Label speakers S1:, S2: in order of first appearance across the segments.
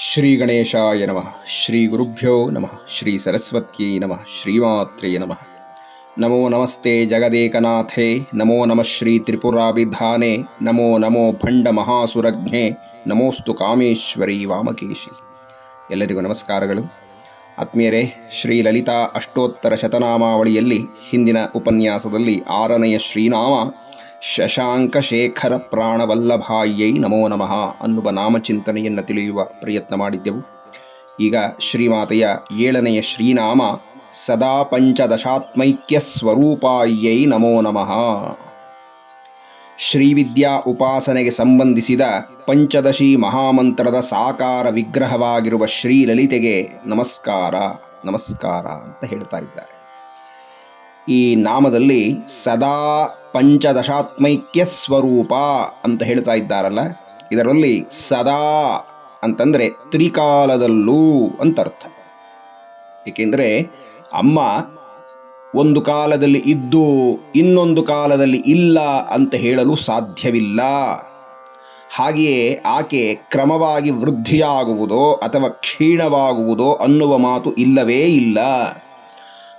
S1: ಶ್ರೀ ಗಣೇಶಾಯ ನಮಃ ಶ್ರೀ ಗುರುಭ್ಯೋ ನಮಃ ಶ್ರೀ ಸರಸ್ವತ್ಯೈ ನಮಃ ಶ್ರೀಮಾತ್ರೇ ನಮಃ ನಮೋ ನಮಸ್ತೆ ಜಗದೇಕನಾಥೇ ನಮೋ ನಮಃ ಶ್ರೀ ತ್ರಿಪುರಾಭಿಧಾನೆ ನಮೋ ನಮೋ ಭಂಡ ಮಹಾಸುರಜ್ಞೆ ನಮೋಸ್ತು ಕಾಮೇಶ್ವರಿ ವಾಮಕೇಶಿ ಎಲ್ಲರಿಗೂ ನಮಸ್ಕಾರಗಳು. ಆತ್ಮೀಯರೇ ಶ್ರೀ ಲಲಿತಾ ಅಷ್ಟೋತ್ತರ ಶತನಾಮಾವಳಿಯಲ್ಲಿ ಹಿಂದಿನ ಉಪನ್ಯಾಸದಲ್ಲಿ ಆರನೆಯ ಶ್ರೀನಾಮ ಶಶಾಂಕ ಶೇಖರ ಪ್ರಾಣವಲ್ಲಭಾಯೈ ನಮೋ ನಮಃ ಅನ್ನುವ ನಾಮಚಿಂತನೆಯನ್ನು ತಿಳಿಯುವ ಪ್ರಯತ್ನ ಮಾಡಿದ್ದೆವು. ಈಗ ಶ್ರೀಮಾತೆಯ ಏಳನೆಯ ಶ್ರೀನಾಮ ಸದಾ ಪಂಚದಶಾತ್ಮೈಕ್ಯ ಸ್ವರೂಪಾಯ್ಯೈ ನಮೋ ನಮಃ. ಶ್ರೀವಿದ್ಯಾ ಉಪಾಸನೆಗೆ ಸಂಬಂಧಿಸಿದ ಪಂಚದಶಿ ಮಹಾಮಂತ್ರದ ಸಾಕಾರ ವಿಗ್ರಹವಾಗಿರುವ ಶ್ರೀಲಲಿತೆಗೆ ನಮಸ್ಕಾರ ನಮಸ್ಕಾರ ಅಂತ ಹೇಳ್ತಾ ಇದ್ದಾರೆ. ಈ ನಾಮದಲ್ಲಿ ಸದಾ ಪಂಚದಶಾತ್ಮೈಕ್ಯ ಸ್ವರೂಪ ಅಂತ ಹೇಳ್ತಾ ಇದ್ದಾರಲ್ಲ? ಇದರಲ್ಲಿ ಸದಾ ಅಂತಂದರೆ ತ್ರಿಕಾಲದಲ್ಲೂ ಅಂತ ಅರ್ಥ ಏಕೆಂದರೆ ಅಮ್ಮ ಒಂದು ಕಾಲದಲ್ಲಿ ಇದ್ದು ಇನ್ನೊಂದು ಕಾಲದಲ್ಲಿ ಇಲ್ಲ ಅಂತ ಹೇಳಲು ಸಾಧ್ಯವಿಲ್ಲ. ಹಾಗೆಯೇ ಆಕೆ ಕ್ರಮವಾಗಿ ವೃದ್ಧಿಯಾಗುವುದೋ ಅಥವಾ ಕ್ಷೀಣವಾಗುವುದೋ ಅನ್ನುವ ಮಾತು ಇಲ್ಲವೇ ಇಲ್ಲ.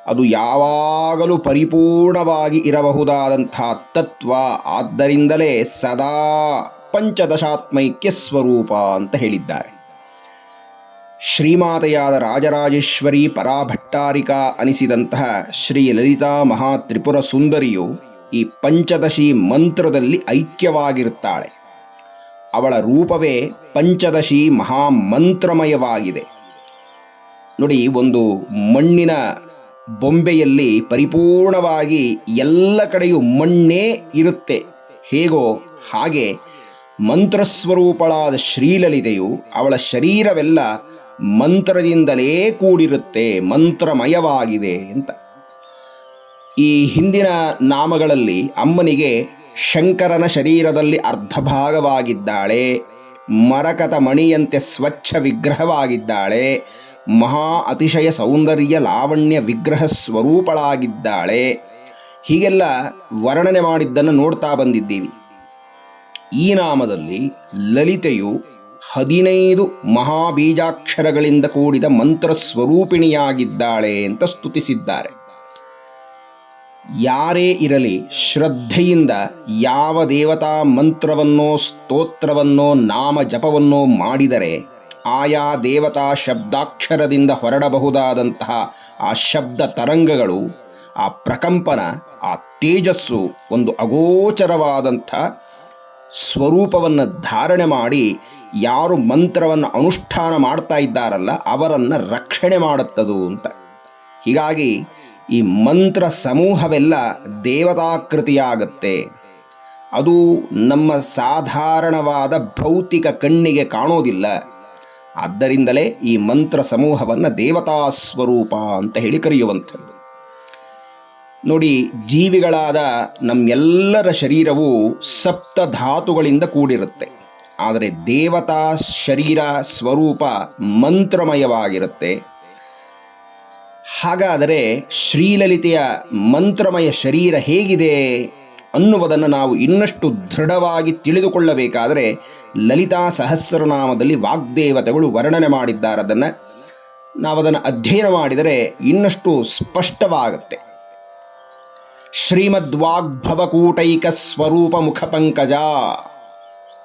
S1: ಅದು ಯಾವಾಗಲೂ ಪರಿಪೂರ್ಣವಾಗಿ ಇರಬಹುದಾದಂಥ ತತ್ವ. ಆದ್ದರಿಂದಲೇ ಸದಾ ಪಂಚದಶಾತ್ಮೈಕ್ಯ ಸ್ವರೂಪ ಅಂತ ಹೇಳಿದ್ದಾರೆ. ಶ್ರೀಮಾತೆಯಾದ ರಾಜರಾಜೇಶ್ವರಿ ಪರಾಭಟ್ಟಾರಿಕ ಅನಿಸಿದಂತಹ ಶ್ರೀ ಲಲಿತಾ ಮಹಾತ್ರಿಪುರ ಸುಂದರಿಯು ಈ ಪಂಚದಶಿ ಮಂತ್ರದಲ್ಲಿ ಐಕ್ಯವಾಗಿರುತ್ತಾಳೆ. ಅವಳ ರೂಪವೇ ಪಂಚದಶಿ ಮಹಾಮಂತ್ರಮಯವಾಗಿದೆ. ನೋಡಿ, ಒಂದು ಮಣ್ಣಿನ ಬೊಂಬೆಯಲ್ಲಿ ಪರಿಪೂರ್ಣವಾಗಿ ಎಲ್ಲ ಕಡೆಯೂ ಮಣ್ಣೇ ಇರುತ್ತೆ. ಹೇಗೋ ಹಾಗೆ ಮಂತ್ರಸ್ವರೂಪಳಾದ ಶ್ರೀಲಲಿತೆಯು ಅವಳ ಶರೀರವೆಲ್ಲ ಮಂತ್ರದಿಂದಲೇ ಕೂಡಿರುತ್ತೆ, ಮಂತ್ರಮಯವಾಗಿದೆ ಅಂತ. ಈ ಹಿಂದಿನ ನಾಮಗಳಲ್ಲಿ ಅಮ್ಮನಿಗೆ ಶಂಕರನ ಶರೀರದಲ್ಲಿ ಅರ್ಧ ಭಾಗವಾಗಿದ್ದಾಳೆ ಮರಕತ ಮಣಿಯಂತೆ ಸ್ವಚ್ಛ ವಿಗ್ರಹವಾಗಿದ್ದಾಳೆ ಮಹಾ ಅತಿಶಯ ಸೌಂದರ್ಯ ಲಾವಣ್ಯ ವಿಗ್ರಹ ಸ್ವರೂಪಳಾಗಿದ್ದಾಳೆ. ಹೀಗೆಲ್ಲ ವರ್ಣನೆ ಮಾಡಿದ್ದನ್ನು ನೋಡ್ತಾ ಬಂದಿದ್ದೀವಿ. ಈ ನಾಮದಲ್ಲಿ ಲಲಿತೆಯು ಹದಿನೈದು ಮಹಾಬೀಜಾಕ್ಷರಗಳಿಂದ ಕೂಡಿದ ಮಂತ್ರ ಸ್ವರೂಪಿಣಿಯಾಗಿದ್ದಾಳೆ ಅಂತ ಸ್ತುತಿಸಿದ್ದಾರೆ. ಯಾರೇ ಇರಲಿ ಶ್ರದ್ಧೆಯಿಂದ ಯಾವ ದೇವತಾ ಮಂತ್ರವನ್ನೋ ಸ್ತೋತ್ರವನ್ನೋ ನಾಮ ಜಪವನ್ನೋ ಮಾಡಿದರೆ ಆಯಾ ದೇವತಾ ಶಬ್ದಾಕ್ಷರದಿಂದ ಹೊರಡಬಹುದಾದಂತಹ ಆ ಶಬ್ದ ತರಂಗಗಳು, ಆ ಪ್ರಕಂಪನ, ಆ ತೇಜಸ್ಸು ಒಂದು ಅಗೋಚರವಾದಂಥ ಸ್ವರೂಪವನ್ನು ಧಾರಣೆ ಮಾಡಿ ಯಾರು ಮಂತ್ರವನ್ನು ಅನುಷ್ಠಾನ ಮಾಡ್ತಾ ಇದ್ದಾರಲ್ಲ ಅವರನ್ನು ರಕ್ಷಣೆ ಮಾಡುತ್ತದು ಅಂತ. ಹೀಗಾಗಿ ಈ ಮಂತ್ರ ಸಮೂಹವೆಲ್ಲ ದೇವತಾಕೃತಿಯಾಗತ್ತೆ. ಅದು ನಮ್ಮ ಸಾಧಾರಣವಾದ ಭೌತಿಕ ಕಣ್ಣಿಗೆ ಕಾಣೋದಿಲ್ಲ. ಆದ್ದರಿಂದಲೇ ಈ ಮಂತ್ರ ಸಮೂಹವನ್ನು ದೇವತಾ ಸ್ವರೂಪ ಅಂತ ಹೇಳಿ ಕರೆಯುವಂಥದ್ದು. ನೋಡಿ, ಜೀವಿಗಳಾದ ನಮ್ಮೆಲ್ಲರ ಶರೀರವು ಸಪ್ತ ಧಾತುಗಳಿಂದ ಕೂಡಿರುತ್ತೆ. ಆದರೆ ದೇವತಾ ಶರೀರ ಸ್ವರೂಪ ಮಂತ್ರಮಯವಾಗಿರುತ್ತೆ. ಹಾಗಾದರೆ ಶ್ರೀಲಲಿತೆಯ ಮಂತ್ರಮಯ ಶರೀರ ಹೇಗಿದೆ? ಅನ್ನುವುದನ್ನು ನಾವು ಇನ್ನಷ್ಟು ದೃಢವಾಗಿ ತಿಳಿದುಕೊಳ್ಳಬೇಕಾದರೆ ಲಲಿತಾ ಸಹಸ್ರನಾಮದಲ್ಲಿ ವಾಗ್ದೇವತೆಗಳು ವರ್ಣನೆ ಮಾಡಿದ್ದಾರೆ. ಅದನ್ನು ನಾವು ಅದನ್ನು ಅಧ್ಯಯನ ಮಾಡಿದರೆ ಇನ್ನಷ್ಟು ಸ್ಪಷ್ಟವಾಗುತ್ತೆ. ಶ್ರೀಮದ್ವಾಗ್ಭವಕೂಟೈಕ ಸ್ವರೂಪ ಮುಖಪಂಕಜ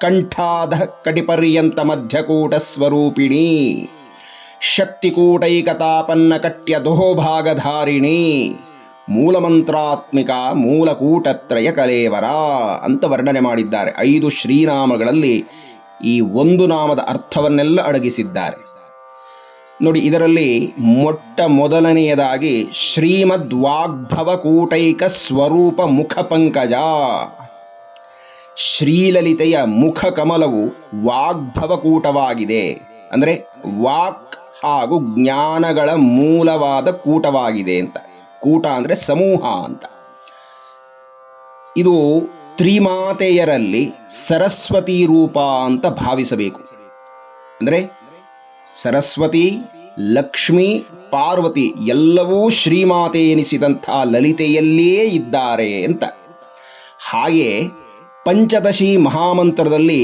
S1: ಕಂಠಾಧ ಕಟಿಪರ್ಯಂತ ಮಧ್ಯಕೂಟ ಸ್ವರೂಪಿಣಿ ಶಕ್ತಿಕೂಟೈಕತಾಪನ್ನ ಕಟ್ಯ ದೋಭಾಗಧಾರಿಣಿ ಮೂಲಮಂತ್ರಾತ್ಮಿಕ ಮೂಲಕೂಟತ್ರಯ ಕಲೇವರ ಅಂತ ವರ್ಣನೆ ಮಾಡಿದ್ದಾರೆ. ಐದು ಶ್ರೀನಾಮಗಳಲ್ಲಿ ಈ ಒಂದು ನಾಮದ ಅರ್ಥವನ್ನೆಲ್ಲ ಅಡಗಿಸಿದ್ದಾರೆ. ನೋಡಿ, ಇದರಲ್ಲಿ ಮೊಟ್ಟ ಮೊದಲನೆಯದಾಗಿ ಶ್ರೀಮದ್ ವಾಗ್ಭವ ಕೂಟೈಕ ಸ್ವರೂಪ ಮುಖ ಪಂಕಜ. ಶ್ರೀಲಲಿತೆಯ ಮುಖ ಕಮಲವು ವಾಗ್ಭವಕೂಟವಾಗಿದೆ. ಅಂದರೆ ವಾಕ್ ಹಾಗೂ ಜ್ಞಾನಗಳ ಮೂಲವಾದ ಕೂಟವಾಗಿದೆ ಅಂತ. ಕೂಟ ಅಂದರೆ ಸಮೂಹ ಅಂತ. ಇದು ತ್ರಿಮಾತೆಯರಲ್ಲಿ ಸರಸ್ವತಿ ರೂಪ ಅಂತ ಭಾವಿಸಬೇಕು. ಅಂದರೆ ಸರಸ್ವತಿ, ಲಕ್ಷ್ಮಿ, ಪಾರ್ವತಿ ಎಲ್ಲವೂ ಶ್ರೀಮಾತೆ ಎನಿಸಿದಂಥ ಲಲಿತೆಯಲ್ಲಿಯೇ ಇದ್ದಾರೆ ಅಂತ. ಹಾಗೆ ಪಂಚದಶಿ ಮಹಾಮಂತ್ರದಲ್ಲಿ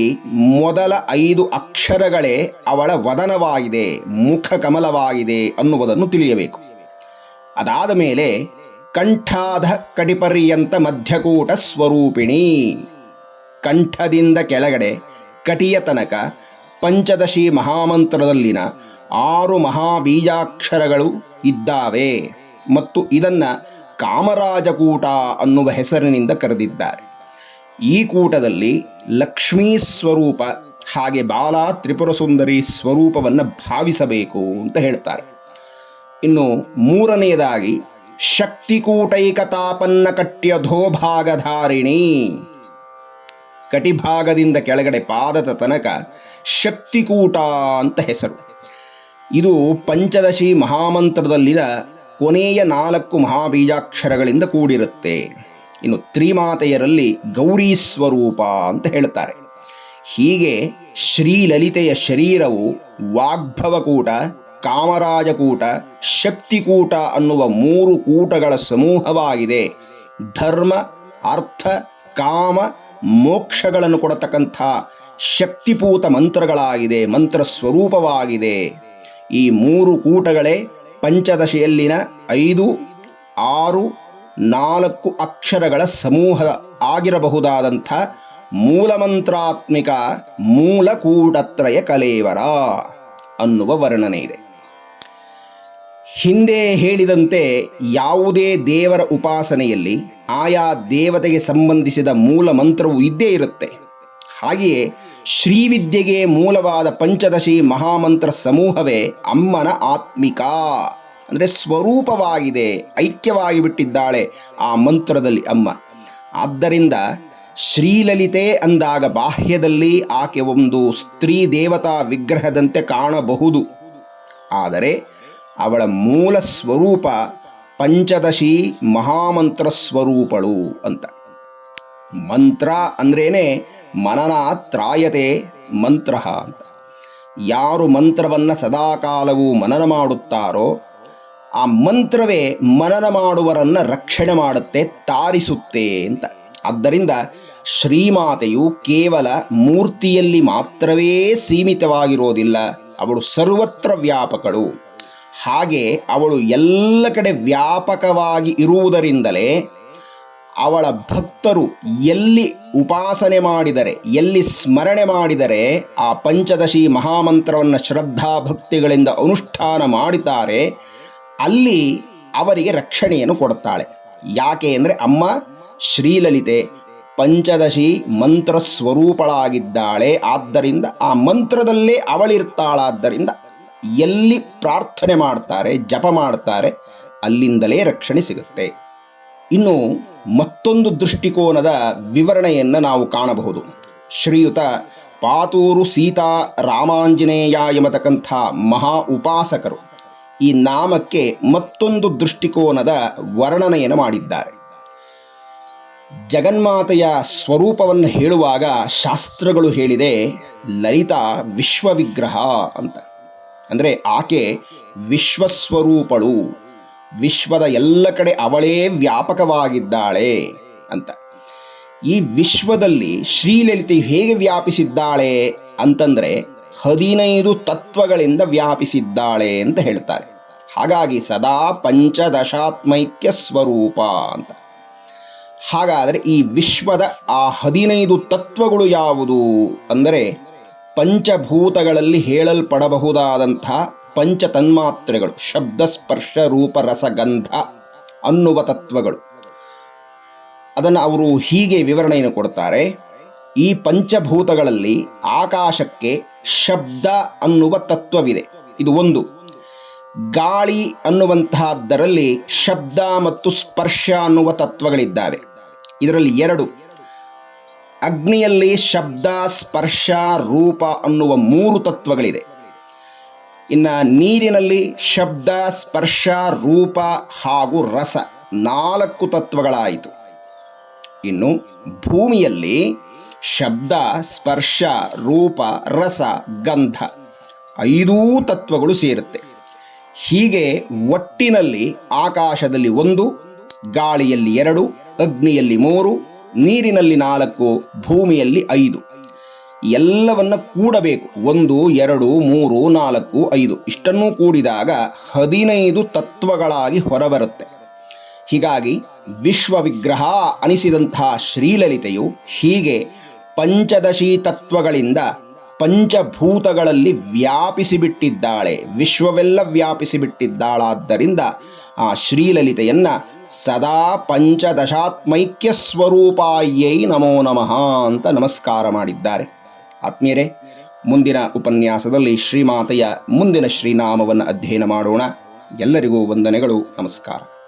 S1: ಮೊದಲ ಐದು ಅಕ್ಷರಗಳೇ ಅವಳ ವದನವಾಗಿದೆ ಮುಖ ಕಮಲವಾಗಿದೆ ಅನ್ನುವುದನ್ನು ತಿಳಿಯಬೇಕು. ಅದಾದ ಮೇಲೆ ಕಂಠಾಧ ಕಟಿಪರ್ಯಂತ ಮಧ್ಯಕೂಟ ಸ್ವರೂಪಿಣಿ. ಕಂಠದಿಂದ ಕೆಳಗಡೆ ಕಟಿಯ ತನಕ ಪಂಚದಶಿ ಮಹಾಮಂತ್ರದಲ್ಲಿನ ಆರು ಮಹಾಬೀಜಾಕ್ಷರಗಳು ಇದ್ದಾವೆ ಮತ್ತು ಇದನ್ನು ಕಾಮರಾಜಕೂಟ ಅನ್ನುವ ಹೆಸರಿನಿಂದ ಕರೆದಿದ್ದಾರೆ. ಈ ಕೂಟದಲ್ಲಿ ಲಕ್ಷ್ಮೀ ಸ್ವರೂಪ ಹಾಗೆ ಬಾಲ ತ್ರಿಪುರ ಸುಂದರಿ ಸ್ವರೂಪವನ್ನು ಭಾವಿಸಬೇಕು ಅಂತ ಹೇಳ್ತಾರೆ. ಇನ್ನು ಮೂರನೆಯದಾಗಿ ಶಕ್ತಿಕೂಟೈಕತಾಪನ್ನ ಕಟ್ಯಧೋಭಾಗಧಾರಿಣಿ ಕಟಿಭಾಗದಿಂದ ಕೆಳಗಡೆ ಪಾದದ ತನಕ ಶಕ್ತಿಕೂಟ ಅಂತ ಹೆಸರು. ಇದು ಪಂಚದಶಿ ಮಹಾಮಂತ್ರದಲ್ಲಿನ ಕೊನೆಯ ನಾಲ್ಕು ಮಹಾಬೀಜಾಕ್ಷರಗಳಿಂದ ಕೂಡಿರುತ್ತೆ. ಇನ್ನು ತ್ರಿಮಾತೆಯರಲ್ಲಿ ಗೌರಿ ಸ್ವರೂಪ ಅಂತ ಹೇಳ್ತಾರೆ ಹೀಗೆ ಶ್ರೀಲಲಿತೆಯ ಶರೀರವು ವಾಗ್ಭವಕೂಟ ಕಾಮರಾಜಕೂಟ, ಶಕ್ತಿಕೂಟ ಅನ್ನುವ ಮೂರು ಕೂಟಗಳ ಸಮೂಹವಾಗಿದೆ. ಧರ್ಮ, ಅರ್ಥ, ಕಾಮ, ಮೋಕ್ಷಗಳನ್ನು ಕೊಡತಕ್ಕಂಥ ಶಕ್ತಿಪೂತ ಮಂತ್ರಗಳಾಗಿದೆ ಮಂತ್ರ ಸ್ವರೂಪವಾಗಿದೆ ಈ ಮೂರು ಕೂಟಗಳೇ ಪಂಚದಶೆಯಲ್ಲಿನ ಐದು, ಆರು, ನಾಲ್ಕು ಅಕ್ಷರಗಳ ಸಮೂಹ ಆಗಿರಬಹುದಾದಂಥ ಮೂಲಮಂತ್ರಾತ್ಮಿಕ ಮೂಲಕೂಟತ್ರಯ ಕಲೇವರ ಅನ್ನುವ ವರ್ಣನೆ ಇದೆ. ಹಿಂದೆ ಹೇಳಿದಂತೆ ಯಾವುದೇ ದೇವರ ಉಪಾಸನೆಯಲ್ಲಿ ಆಯಾ ದೇವತೆಗೆ ಸಂಬಂಧಿಸಿದ ಮೂಲ ಮಂತ್ರವು ಇದ್ದೇ ಇರುತ್ತೆ. ಹಾಗೆಯೇ ಶ್ರೀವಿದ್ಯೆಗೆ ಮೂಲವಾದ ಪಂಚದಶಿ ಮಹಾಮಂತ್ರ ಸಮೂಹವೇ ಅಮ್ಮನ ಆತ್ಮಿಕ. ಅಂದರೆ ಸ್ವರೂಪವಾಗಿದೆ ಐಕ್ಯವಾಗಿ ಬಿಟ್ಟಿದ್ದಾಳೆ ಆ ಮಂತ್ರದಲ್ಲಿ ಅಮ್ಮ. ಆದ್ದರಿಂದ ಶ್ರೀಲಲಿತೆ ಅಂದಾಗ ಬಾಹ್ಯದಲ್ಲಿ ಆಕೆ ಒಂದು ಸ್ತ್ರೀ ದೇವತಾ ವಿಗ್ರಹದಂತೆ ಕಾಣಬಹುದು. ಆದರೆ ಅವಳ ಮೂಲ ಸ್ವರೂಪ ಪಂಚದಶಿ ಮಹಾಮಂತ್ರ ಸ್ವರೂಪಳು ಅಂತ. ಮಂತ್ರ ಅಂದ್ರೇನೆ ಮನನ ತ್ರಾಯತೆ ಮಂತ್ರ ಅಂತ. ಯಾರು ಮಂತ್ರವನ್ನು ಸದಾಕಾಲವೂ ಮನನ ಮಾಡುತ್ತಾರೋ ಆ ಮಂತ್ರವೇ ಮನನ ಮಾಡುವರನ್ನ ರಕ್ಷಣೆ ಮಾಡುತ್ತೆ, ತಾರಿಸುತ್ತೆ ಅಂತ. ಆದ್ದರಿಂದ ಶ್ರೀಮಾತೆಯು ಕೇವಲ ಮೂರ್ತಿಯಲ್ಲಿ ಮಾತ್ರವೇ ಸೀಮಿತವಾಗಿರೋದಿಲ್ಲ, ಅವಳು ಸರ್ವತ್ರ ವ್ಯಾಪಕಳು. ಹಾಗೆ ಅವಳು ಎಲ್ಲ ಕಡೆ ವ್ಯಾಪಕವಾಗಿ ಇರುವುದರಿಂದಲೇ ಅವಳ ಭಕ್ತರು ಎಲ್ಲಿ ಉಪಾಸನೆ ಮಾಡಿದರೆ, ಎಲ್ಲಿ ಸ್ಮರಣೆ ಮಾಡಿದರೆ, ಆ ಪಂಚದಶಿ ಮಹಾಮಂತ್ರವನ್ನು ಶ್ರದ್ಧಾ ಭಕ್ತಿಗಳಿಂದ ಅನುಷ್ಠಾನ ಮಾಡುತ್ತಾರೆ ಅಲ್ಲಿ ಅವರಿಗೆ ರಕ್ಷಣೆಯನ್ನು ಕೊಡುತ್ತಾಳೆ ಯಾಕೆ ಅಂದರೆ, ಅಮ್ಮ, ಶ್ರೀಲಲಿತೆ ಪಂಚದಶಿ ಮಂತ್ರ ಸ್ವರೂಪಳಾಗಿದ್ದಾಳೆ, ಆದ್ದರಿಂದ ಆ ಮಂತ್ರದಲ್ಲೇ ಅವಳಿರ್ತಾಳಾದ್ದರಿಂದ ಎಲ್ಲಿ ಪ್ರಾರ್ಥನೆ ಮಾಡ್ತಾರೆ, ಜಪ ಮಾಡ್ತಾರೆ, ಅಲ್ಲಿಂದಲೇ ರಕ್ಷಣೆ ಸಿಗುತ್ತೆ. ಇನ್ನು ಮತ್ತೊಂದು ದೃಷ್ಟಿಕೋನದ ವಿವರಣೆಯನ್ನು ನಾವು ಕಾಣಬಹುದು. ಶ್ರೀಯುತ ಪಾತೂರು ಸೀತಾ ರಾಮಾಂಜನೇಯ ಎಂಬತಕ್ಕಂಥ ಮಹಾ ಉಪಾಸಕರು ಈ ನಾಮಕ್ಕೆ ಮತ್ತೊಂದು ದೃಷ್ಟಿಕೋನದ ವರ್ಣನೆಯನ್ನು ಮಾಡಿದ್ದಾರೆ. ಜಗನ್ಮಾತೆಯ ಸ್ವರೂಪವನ್ನು ಹೇಳುವಾಗ ಶಾಸ್ತ್ರಗಳು ಹೇಳಿದೆ, ಲಲಿತಾ ವಿಶ್ವವಿಗ್ರಹ ಅಂತ. ಅಂದರೆ ಆಕೆ ವಿಶ್ವಸ್ವರೂಪಳು. ವಿಶ್ವದ ಎಲ್ಲ ಕಡೆ ಅವಳೇ ವ್ಯಾಪಕವಾಗಿದ್ದಾಳೆ ಅಂತ. ಈ ವಿಶ್ವದಲ್ಲಿ ಶ್ರೀಲಲಿತೆ ಹೇಗೆ ವ್ಯಾಪಿಸಿದ್ದಾಳೆ ಅಂತಂದರೆ ಹದಿನೈದು ತತ್ವಗಳಿಂದ ವ್ಯಾಪಿಸಿದ್ದಾಳೆ ಅಂತ ಹೇಳ್ತಾರೆ. ಹಾಗಾಗಿ ಸದಾ ಪಂಚದಶಾತ್ಮೈಕ್ಯ ಸ್ವರೂಪ ಅಂತ. ಹಾಗಾದರೆ ಈ ವಿಶ್ವದ ಆ ಹದಿನೈದು ತತ್ವಗಳು ಯಾವುದು? ಅಂದರೆ ಪಂಚಭೂತಗಳಲ್ಲಿ ಹೇಳಲ್ಪಡಬಹುದಾದಂಥ ಪಂಚ ತನ್ಮಾತ್ರೆಗಳು ಶಬ್ದ ಸ್ಪರ್ಶ ರೂಪ ರಸಗಂಧ ಅನ್ನುವ ತತ್ವಗಳು. ಅದನ್ನು ಅವರು ಹೀಗೆ ವಿವರಣೆಯನ್ನು ಕೊಡ್ತಾರೆ. ಈ ಪಂಚಭೂತಗಳಲ್ಲಿ ಆಕಾಶಕ್ಕೆ ಶಬ್ದ ಅನ್ನುವ ತತ್ವವಿದೆ. ಇದು ಒಂದು. ಗಾಳಿ ಅನ್ನುವಂತಹದ್ದರಲ್ಲಿ ಶಬ್ದ ಮತ್ತು ಸ್ಪರ್ಶ ಅನ್ನುವ ತತ್ವಗಳಿದ್ದಾವೆ. ಇದರಲ್ಲಿ ಎರಡು. ಅಗ್ನಿಯಲ್ಲಿ ಶಬ್ದ, ಸ್ಪರ್ಶ, ರೂಪ ಅನ್ನುವ ಮೂರು ತತ್ವಗಳಿದೆ. ಇನ್ನು ನೀರಿನಲ್ಲಿ ಶಬ್ದ, ಸ್ಪರ್ಶ, ರೂಪ ಹಾಗೂ ರಸ ನಾಲ್ಕು ತತ್ವಗಳಾಯಿತು. ಇನ್ನು ಭೂಮಿಯಲ್ಲಿ ಶಬ್ದ, ಸ್ಪರ್ಶ, ರೂಪ, ರಸ, ಗಂಧ ಐದೂ ತತ್ವಗಳು ಸೇರುತ್ತೆ. ಹೀಗೆ ಒಟ್ಟಿನಲ್ಲಿ ಆಕಾಶದಲ್ಲಿ ಒಂದು, ಗಾಳಿಯಲ್ಲಿ ಎರಡು, ಅಗ್ನಿಯಲ್ಲಿ ಮೂರು ನೀರಿನಲ್ಲಿ ನಾಲ್ಕು, ಭೂಮಿಯಲ್ಲಿ ಐದು. ಎಲ್ಲವನ್ನ ಕೂಡಬೇಕು. ಒಂದು, ಎರಡು, ಮೂರು, ನಾಲ್ಕು, ಐದು. ಇಷ್ಟನ್ನು ಕೂಡಿದಾಗ ಹದಿನೈದು ತತ್ವಗಳಾಗಿ ಹೊರಬರುತ್ತೆ. ಹೀಗಾಗಿ ವಿಶ್ವವಿಗ್ರಹ ಅನಿಸಿದಂತಹ ಶ್ರೀಲಲಿತೆಯು ಹೀಗೆ ಪಂಚದಶಿ ತತ್ವಗಳಿಂದ ಪಂಚಭೂತಗಳಲ್ಲಿ ವ್ಯಾಪಿಸಿಬಿಟ್ಟಿದ್ದಾಳೆ. ವಿಶ್ವವೆಲ್ಲ ವ್ಯಾಪಿಸಿಬಿಟ್ಟಿದ್ದಾಳಾದ್ದರಿಂದ ಆ ಶ್ರೀಲಲಿತೆಯನ್ನು ಸದಾ ಪಂಚದಶಾತ್ಮೈಕ್ಯ ಸ್ವರೂಪಾಯೈ ನಮೋ ನಮಃ ಅಂತ ನಮಸ್ಕಾರ ಮಾಡಿದ್ದಾರೆ. ಆತ್ಮೀಯರೇ, ಮುಂದಿನ ಉಪನ್ಯಾಸದಲ್ಲಿ ಶ್ರೀಮಾತೆಯ ಮುಂದಿನ ಶ್ರೀನಾಮವನ್ನು ಅಧ್ಯಯನ ಮಾಡೋಣ. ಎಲ್ಲರಿಗೂ ವಂದನೆಗಳು, ನಮಸ್ಕಾರ.